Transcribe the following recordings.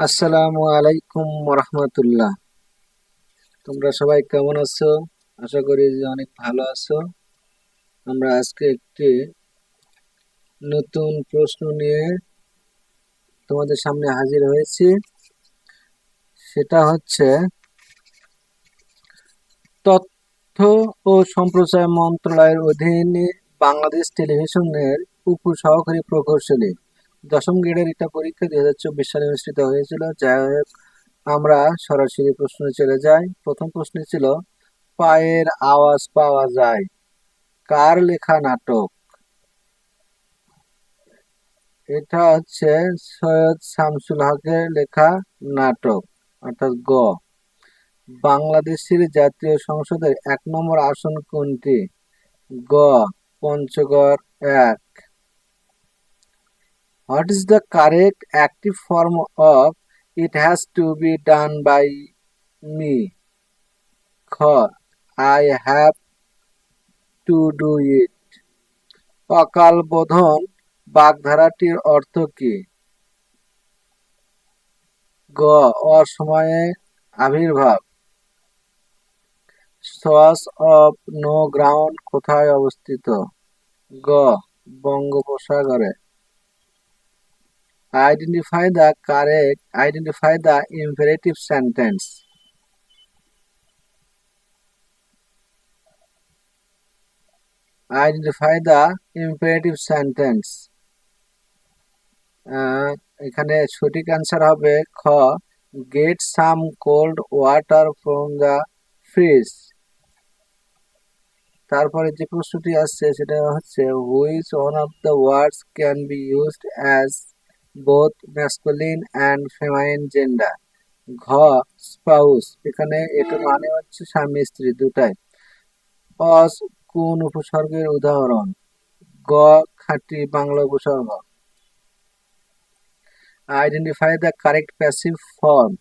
আসসালামু আলাইকুম রহমতুল্লাহ তোমরা সবাই কেমন আছো? আশা করি যে অনেক ভালো আছো। আমরা আজকে একটি নতুন প্রশ্ন নিয়ে তোমাদের সামনে হাজির হয়েছি। সেটা হচ্ছে, তথ্য ও সম্প্রচার মন্ত্রণালয়ের অধীনে বাংলাদেশ টেলিভিশনের উপসহকারী প্রকৌশলী দশম গ্রেডের এটা পরীক্ষা দুই হাজার চব্বিশ সালে অনুষ্ঠিত হয়েছিল, যাই হোক, আমরা সরাসরি প্রশ্নে চলে যাই। প্রথম প্রশ্ন ছিল, পায়ের আওয়াজ পাওয়া যায় কার লেখা নাটক? এটা হচ্ছে সৈয়দ শামসুল হকের লেখা নাটক, অর্থাৎ গ। বাংলাদেশের জাতীয় সংসদের এক নম্বর আসন কোনটি? গ, পঞ্চগড় এক। What is the correct active form of it has to be done by me? খ I have to do it. অকাল বোধন বাগধারাটির অর্থ কি গ অসময়ে আবির্ভাব সোয়াস অফ নো গ্রাউন্ড কোথায় অবস্থিত গ বঙ্গোপসাগরে Identify the correct, identify the imperative sentence. Identify the imperative sentence. এখানে সঠিক অ্যান্সার হবে খ get some cold water from the fridge তারপরে যে প্রশ্নটি আসছে সেটা হচ্ছে which one of the words can be used as both masculine and feminine gender ঘ স্পাউস এখানে এটা মানে হচ্ছে স্বামী, স্ত্রী দুটাই। অস, কোন উপসর্গের উদাহরণ? গ, খাঁটি বাংলা উপসর্গ। Identify the correct passive form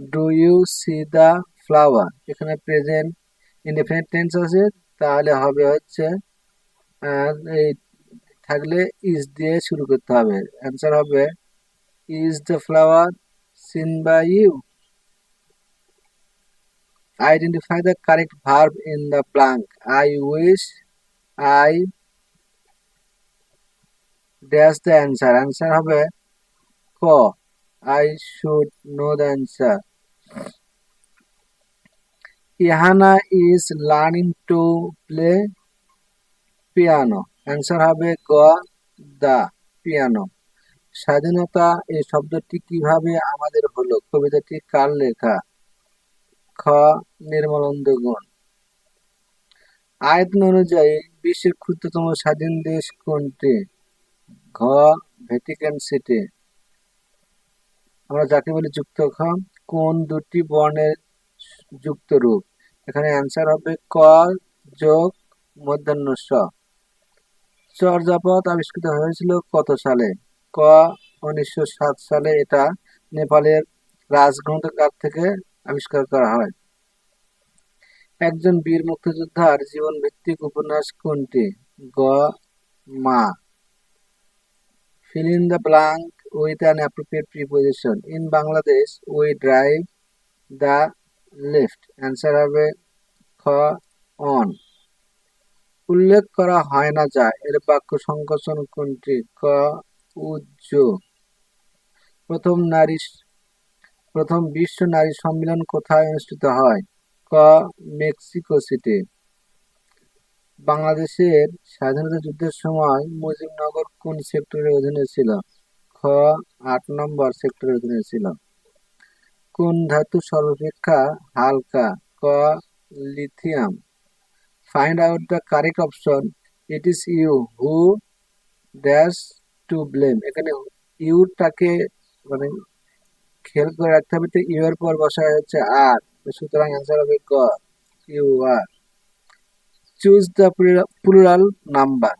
do you see the flower এখানে প্রেজেন্ট ইনডিফিনিট টেন্স আছে, তাহলে হবে হচ্ছে এই থাকলে ইজ দিয়ে শুরু করতে হবে। অ্যান্সার হবে is the flower seen by you identify the correct verb in the blank I wish I dash the answer answer হবে ক I should know the answer Ihana is learning to play piano answer হবে গ দা, piano. স্বাধীনতা এই শব্দটি কীভাবে আমাদের হলো? কবিতাটি কার লেখা? খ নির্মলন্দ গুণ। আয়তন অনুযায়ী বিশ্বের ক্ষুদ্রতম স্বাধীন দেশ কোনটি? ঘ, ভ্যাটিকান সিটি। আমরা যাকে বলি যুক্ত খ, কোন দুটি বর্ণের যুক্ত রূপ? এখানে অ্যান্সার হবে ক যোগ মধ্যাহ্ন চর্যাপদ আবিষ্কৃত হয়েছিল কত সালে? ক, উনিশশো সাত সালে এটা নেপালের রাজগ্রন্থকার থেকে আবিষ্কার করা হয়। একজন বীর মুক্তিযোদ্ধার জীবন ভিত্তিক উপন্যাস কোনটি? গ, মা। Fill in the blank with an appropriate preposition. In bangladesh, we drive the left answer হবে, খ, on. উল্লেখ করা হয় না যা এর বাক্য সংকোচন কোনটি? ক উজ্জ প্রথম নারী প্রথম বিশ্ব নারী সম্মেলন কোথায় অনুষ্ঠিত হয়? ক, মেক্সিকো সিটি। বাংলাদেশের স্বাধীনতা যুদ্ধের সময় মুজিবনগর কোন সেক্টরের অধীনে ছিল? খ, আট নম্বর সেক্টরের অধীনে ছিল। কোন ধাতু সর্বাপেক্ষা হালকা? ক, lithium. Find out the correct option it is you who dash to blame এখানে ইউটাকে মানে খেয়াল করে রাখতে হবে তো ইউ এর পর বসা হচ্ছে আর সুতরাং অ্যান্সার হবে গ you are choose the plural number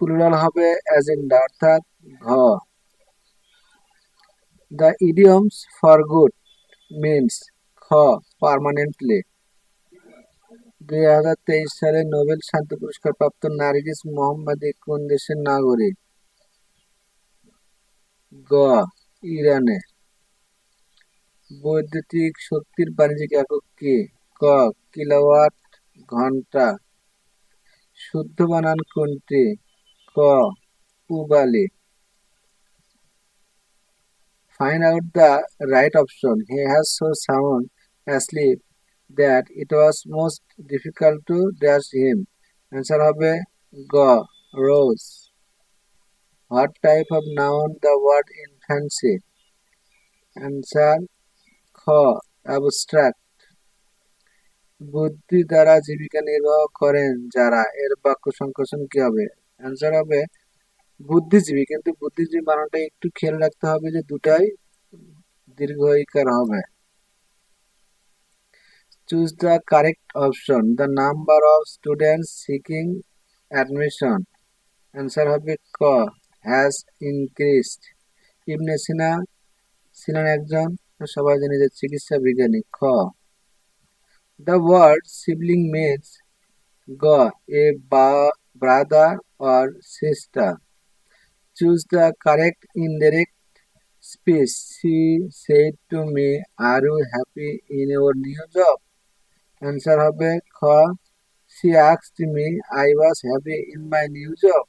plural হবে এজেন্ডা অর্থাৎ ঘ। The idioms for good means খ পারমানেন্টলি দুই হাজার তেইশ সালে নোবেল শান্তি পুরস্কার প্রাপ্ত নার্গিস মোহাম্মদী কোন দেশের নাগরিক? গ. ইরানে। বৈদ্যুতিক শক্তির বাণিজ্যিক একক কি? ক. কিলোওয়াট ঘণ্টা। শুদ্ধ বানান কোনটি? ক. পুবালি Find out the right option. He has so sound, asleep. That it was most difficult to dash him. Answer হবে গ rose. What type of noun the word infancy? Answer খ abstract. বুদ্ধি দ্বারা জীবিকা নির্বাহ করেন যারা এর বাক্য সংকোচন কি হবে অ্যান্সার হবে বুদ্ধিজীবী কিন্তু বুদ্ধিজীবী বানানটা একটু খেয়াল রাখতে হবে যে দুটাই দীর্ঘইকার হবে choose the correct option the number of students seeking admission answer হবে ক হ্যাজ ইনক্রিজড ইবনে সিনা ছিলেন একজন সবাই জানি যে চিকিৎসা বিজ্ঞানী খ দ্য ওয়ার্ড সিবলিং মিনস গ a brother or sister choose the correct indirect speech. She said to me, Are you happy in your new job? Answer হবে খ She asked me, I was happy in my new job.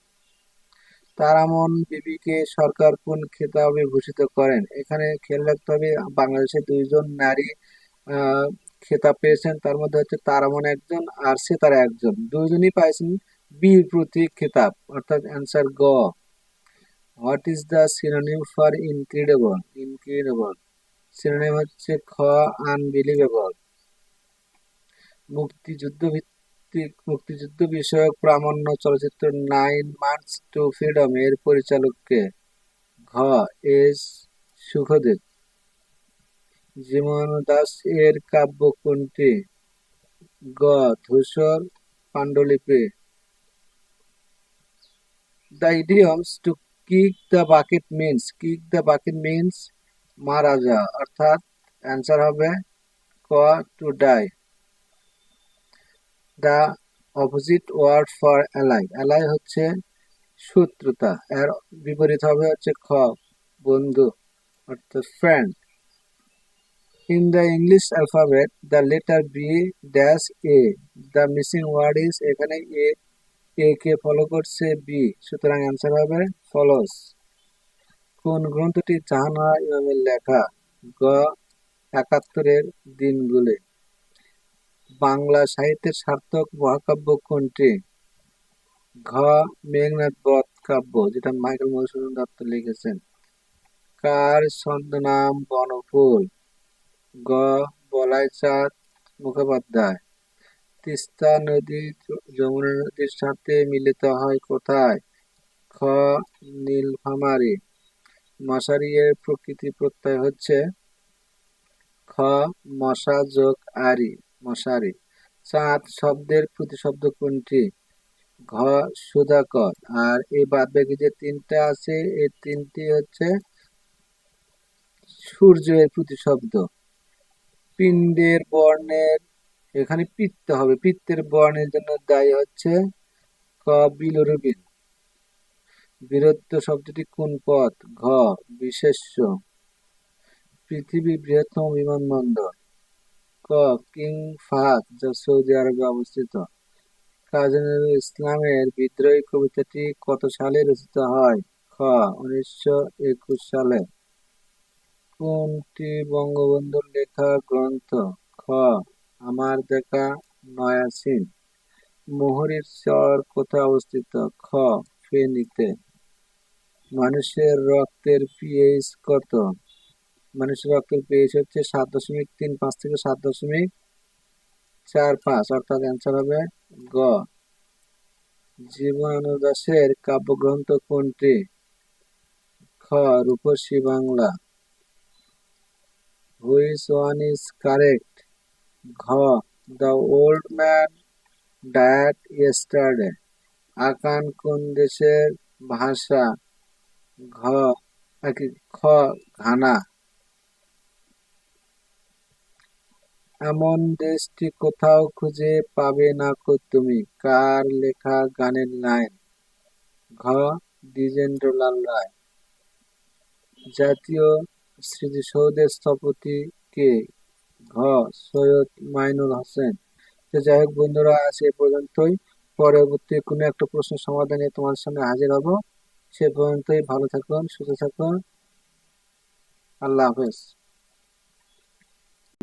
Taramon বিবিকে সরকার কোন খেতাবে ভূষিত করেন? এখানে খেয়াল রাখতে হবে বাংলাদেশে দুইজন নারী খেতাব পেয়েছেন। তার মধ্যে হচ্ছে তারামন একজন আর সে তারা একজন। দুইজনই পাইছেন বীর প্রতীক খেতাব অর্থাৎ অ্যান্সার গ। What is the synonym for incredible incredible synonym হচ্ছে খ আনবিলিভেবল মুক্তিযুদ্ধ ভিত্তিক মুক্তিযুদ্ধ বিষয়ক প্রামাণ্য চলচ্চিত্র নাইন মান্থস টু ফ্রিডম এর পরিচালককে ঘ. এস. সুখদেব। জীবন দাস এর কাব্য কোনটি গ. ধূসর পাণ্ডুলিপি। The idioms to kick the bucket means. Kick the bucket means মারা যাওয়া অর্থাৎ অ্যান্সার হবে ক to die. The opposite word for ally ally হচ্ছে শত্রুতা। এর বিপরীত হবে হচ্ছে খ, বন্ধু অর্থাৎ friend in the English alphabet the letter B dash A the missing word is এখানে এ এ কে ফলো করছে বি সুতরাং অ্যান্সার হবে ফলোস কোন গ্রন্থটি জাহানা ইমামের লেখা? গ, একাত্তরের দিনগুলি। বাংলা সাহিত্যের সার্থক মহাকাব্য কোনটি? ঘ. মেঘনাথ বধ কাব্য, যেটা মাইকেল মধুসূদন দত্ত লিখেছেন। কার ছদ্মনাম বনফুল? গ. বলাই চাঁদ মুখোপাধ্যায়। তিস্তা নদী যমুনা নদীর সাথে মিলিত হয় কোথায়? খ. নীলফামারী। মশারি এর প্রকৃতি প্রত্যয় হচ্ছে খ. মশা যোগ আরি। মশারি। চাঁদ শব্দের প্রতিশব্দ কোনটি? ঘ, সুধাকর। আর এই বাদ বাকি যে তিনটা আছে, এই তিনটি হচ্ছে সূর্যের প্রতিশব্দ। পিণ্ডের বর্ণের, এখানে পিত্ত হবে। পিত্তের বর্ণের জন্য দায়ী হচ্ছে ক, বিলরুবিন। বীরত্ব শব্দটি কোন পথ? ঘ, বিশেষ্য। পৃথিবীর বৃহত্তম বিমানবন্দর। ক কিং ফাহাদ সৌদি আরবে অবস্থিত। কাজী নজরুল ইসলামের বিদ্রোহী কবিতাটি কত সালে রচিত হয়? খ, উনিশশো একুশ সালে। কোনটি বঙ্গবন্ধুর লেখা গ্রন্থ? খ, আমার দেখা নয়াসিন। মোহরির চর কোথায় অবস্থিত? খ, ফেনীতে। মানুষের রক্তের পিএইচ কত? মানুষের রক্তের পিএইচ হচ্ছে সাত দশমিক তিন পাঁচ থেকে সাত দশমিক চার পাঁচ, অর্থাৎ অ্যান্সার হবে গ। জীবনানন্দ দাসের কাব্যগ্রন্থ কোনটি? খ, Rupashi Bangla. Which one is correct ঘ the old man died yesterday Akan কোন দেশের ভাষা? ঘ খ, ঘানা। এমন দেশটি কোথাও খুঁজে পাবে না কো তুমি। কার লেখা গানের লাইন? ঘ. দ্বিজেন্দ্রলাল রায়। জাতীয় স্মৃতিসৌধের স্থপতি কে? ঘ. সৈয়দ মাইনুল হোসেন। তো যাই হোক বন্ধুরা, আজ এ পর্যন্তই। পরবর্তী কোনো একটা প্রশ্নের সমাধানে তোমার সামনে হাজির হব। সে পর্যন্তই ভালো থাকুন, সুস্থ থাকুন। আল্লাহ হাফেজ।